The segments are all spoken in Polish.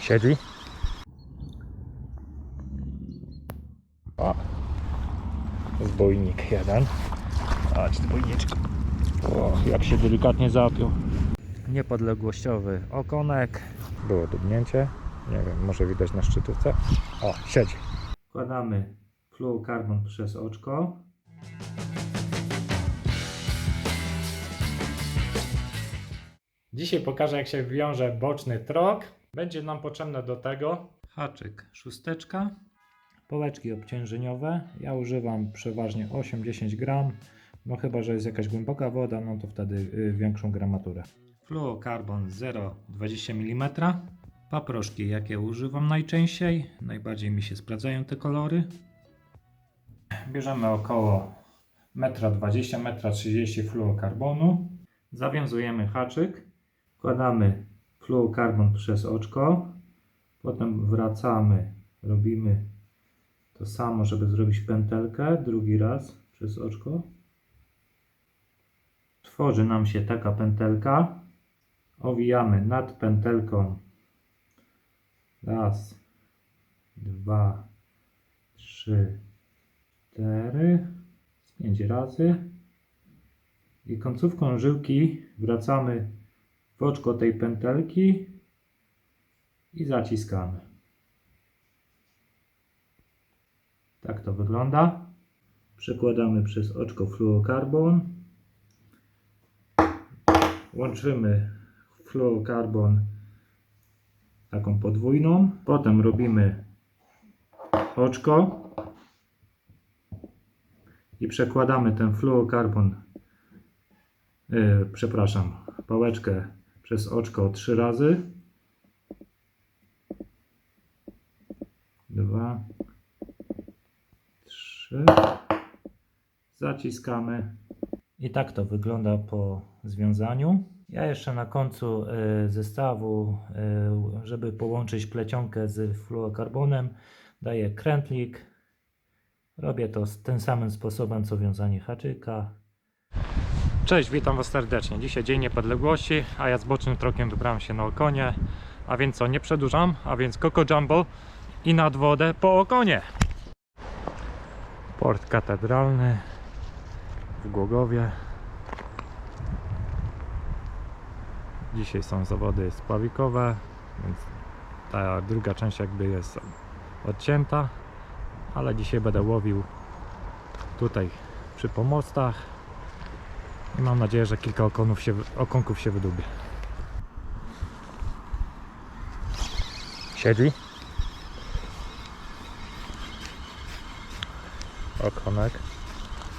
Siedzi. O. Zbójnik jeden. Chodź. O, jak się delikatnie zapiął. Niepodległościowy okonek. Było dubnięcie. Nie wiem, może widać na szczytówce. O, siedzi. Wkładamy fluorokarbon przez oczko. Dzisiaj pokażę jak się wiąże boczny trok. Będzie nam potrzebne do tego haczyk szósteczka, połeczki obciążeniowe. Ja używam przeważnie 8-10 gram. No chyba, że jest jakaś głęboka woda, no to wtedy y, większą gramaturę. Fluorokarbon 0,20 mm. Paproszki jakie używam najczęściej. Najbardziej mi się sprawdzają te kolory. Bierzemy około 1,20 m, 1,30 m fluorokarbonu. Zawiązujemy haczyk. Wkładamy fluorokarbon przez oczko. Potem wracamy. Robimy to samo, żeby zrobić pętelkę. Drugi raz przez oczko. Tworzy nam się taka pętelka. Owijamy nad pętelką. Raz, dwa, trzy, cztery, pięć razy. I końcówką żyłki wracamy w oczko tej pętelki i zaciskamy. Tak to wygląda. Przekładamy przez oczko fluorokarbon. Łączymy fluorokarbon taką podwójną. Potem robimy oczko i przekładamy ten fluorokarbon, yy, przepraszam, pałeczkę przez oczko trzy razy. Dwa, trzy. Zaciskamy. I tak to wygląda po związaniu. Ja jeszcze na końcu y, zestawu, y, żeby połączyć plecionkę z fluorokarbonem, daję krętlik. Robię to tym samym sposobem co wiązanie haczyka. Cześć, witam Was serdecznie. Dzisiaj Dzień Niepodległości, a ja z bocznym trokiem wybrałem się na Okonie. A więc co, nie przedłużam, a więc Coco Jumbo i nad wodę po Okonie. Port katedralny w Głogowie. Dzisiaj są zawody spławikowe, więc ta druga część jakby jest odcięta, ale dzisiaj będę łowił tutaj przy pomostach i mam nadzieję, że kilka okonów się, okonków się wydubie. Siedzi. Okonek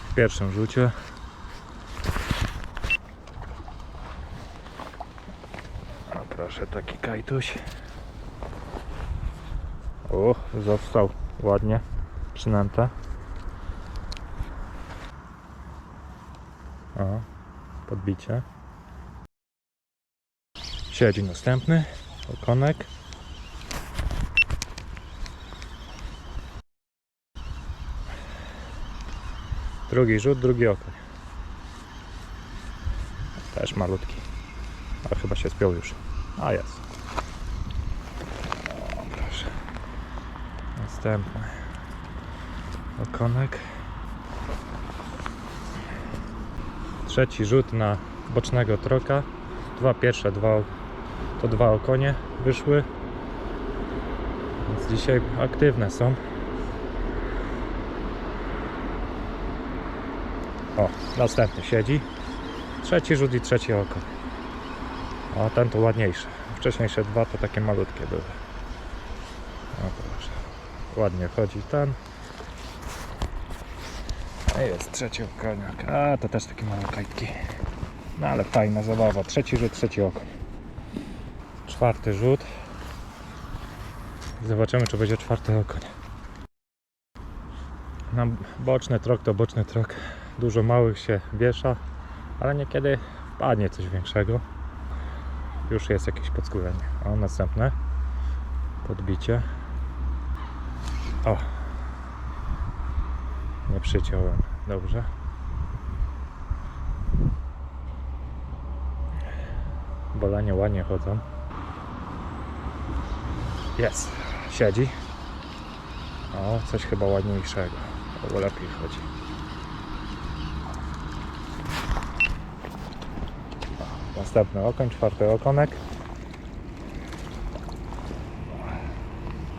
w pierwszym rzucie. A proszę, taki kajtuś. O, został ładnie przynęte. O, podbicie. Siedzi następny okonek. Drugi rzut, drugi okoń. Też malutki. Ale chyba się spiął już. A jest. O, proszę. Następny. Okonek. Trzeci rzut na bocznego troka. Dwa pierwsze, dwa, to dwa okonie wyszły. Więc dzisiaj aktywne są. O, następny siedzi. Trzeci rzut i trzeci oko. O, ten to ładniejszy. Wcześniejsze dwa to takie malutkie były. O, proszę. Ładnie chodzi ten. Jest trzeci okoniak. A, to też takie małe kajtki. No ale fajna zabawa. Trzeci rzut, trzeci oko. Czwarty rzut. Zobaczymy, czy będzie czwarty okoń. Na boczny trok to boczny trok. Dużo małych się wiesza, ale niekiedy wpadnie coś większego. Już jest jakieś podskórenie. O, następne. Podbicie. O. Nie przyciąłem. Dobrze. Bolanie ładnie chodzą. Jest, siedzi. O, coś chyba ładniejszego. O, lepiej chodzi. O, następny okoń, czwarty okonek.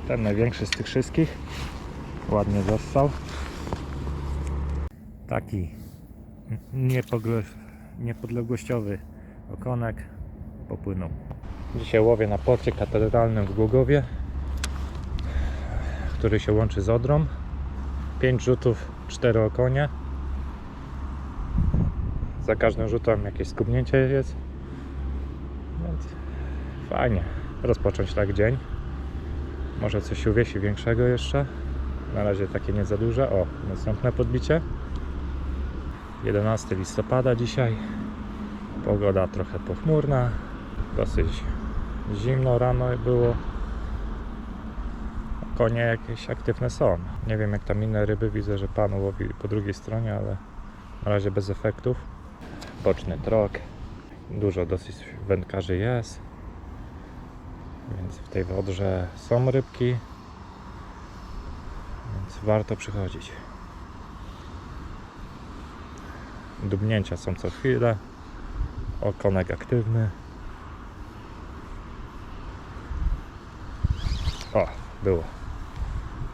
Ten największy z tych wszystkich. Ładnie został. Taki niepodległościowy okonek popłynął. Dzisiaj łowię na porcie katedralnym w Głogowie, który się łączy z Odrą. 5 rzutów, 4 okonie. Za każdym rzutem jakieś skubnięcie jest. Więc fajnie rozpocząć tak dzień. Może coś uwiesi większego jeszcze. Na razie takie nie za duże. O, następne podbicie. 11 listopada dzisiaj. Pogoda trochę pochmurna. Dosyć zimno rano było. Konie jakieś aktywne są. Nie wiem jak tam inne ryby. Widzę, że pan łowi po drugiej stronie, ale na razie bez efektów. Boczny trok. Dużo dosyć wędkarzy jest. Więc w tej wodrze są rybki. Więc warto przychodzić. Dubnięcia są co chwilę. Okonek aktywny. O, było.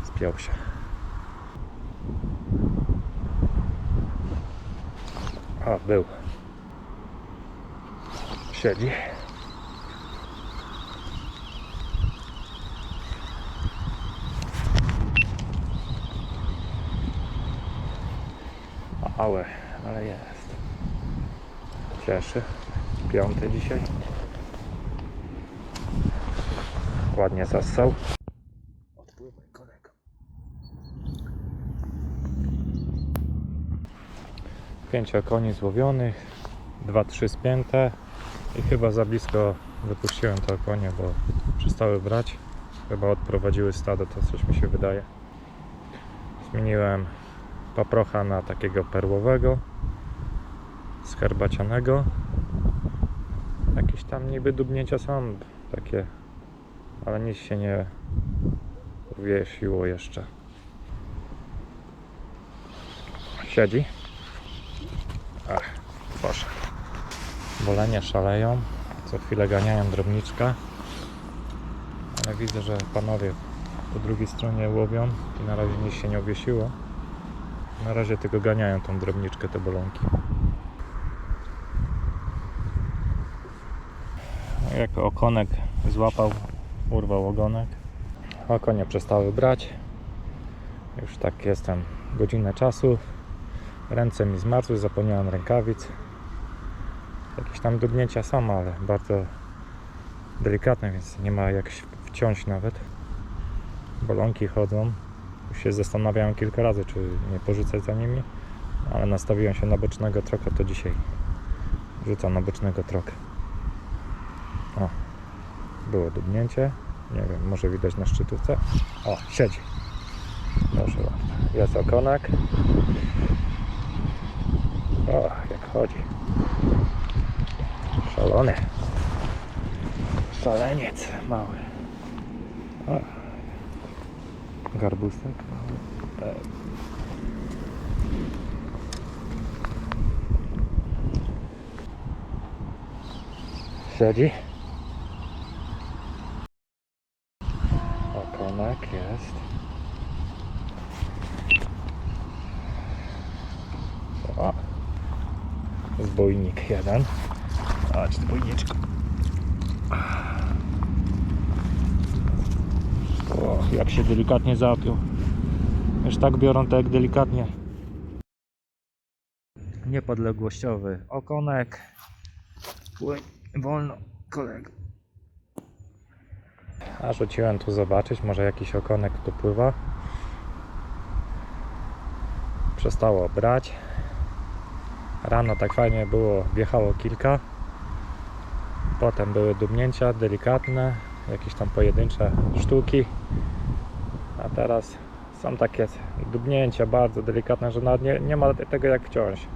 Spiął się. O, był. Siedzi. Małe, ale jest. Cieszy. Piąty dzisiaj. Ładnie zassał. Odpływaj kolego. Pięcio koni złowionych, dwa, trzy spięte i chyba za blisko wypuściłem te konie, bo przestały brać. Chyba odprowadziły stado, to coś mi się wydaje. Zmieniłem paprocha na takiego perłowego, skarbacianego. Jakieś tam niby dubnięcia są takie, ale nic się nie uwiesiło jeszcze. Siedzi. Ach, poszedł. Bolenie szaleją. Co chwilę ganiają drobniczka. Ale widzę, że panowie po drugiej stronie łowią i na razie nic się nie obwiesiło. Na razie tylko ganiają tą drobniczkę, te bolonki. Jak okonek złapał, urwał ogonek. Okonie przestały brać. Już tak jestem godzinę czasu. Ręce mi zmarzły, zapomniałem rękawic. Jakieś tam dubnięcia są, ale bardzo delikatne, więc nie ma jak wciąć nawet. Bolonki chodzą. Już się zastanawiałem kilka razy, czy nie porzucać za nimi, ale nastawiłem się na bocznego troka, to dzisiaj rzucam na bocznego troka. O, było. Nie wiem, może widać na szczytówce. O, siedzi. Proszę bardzo. Jest okonek. O, jak chodzi. Szalony. Szaleniec mały. O. Garbusek mały. E. Siedzi. Okonek jest. O. Zbójnik jeden. Chodź, zbójniczko. O, jak się delikatnie zapiął. Już tak biorą to jak delikatnie. Niepodległościowy okonek. Płyń wolno, kolego. A rzuciłem tu zobaczyć, może jakiś okonek tu pływa. Przestało brać. Rano tak fajnie było, wjechało kilka. Potem były dubnięcia delikatne, jakieś tam pojedyncze sztuki. A teraz są takie dubnięcia bardzo delikatne, że nawet nie, nie ma tego jak wciąć.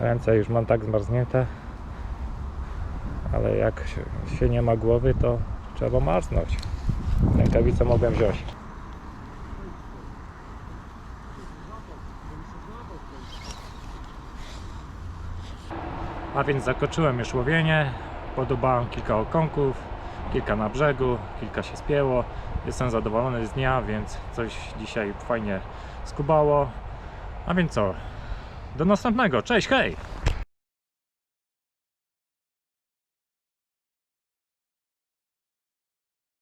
Ręce już mam tak zmarznięte. ale jak się nie ma głowy, to trzeba marznąć. Rękawice mogłem wziąć. A więc zakończyłem już łowienie. Podobałem kilka okonków, kilka na brzegu, kilka się spięło. Jestem zadowolony z dnia, więc coś dzisiaj fajnie skubało. A więc co? Do następnego. Cześć, hej!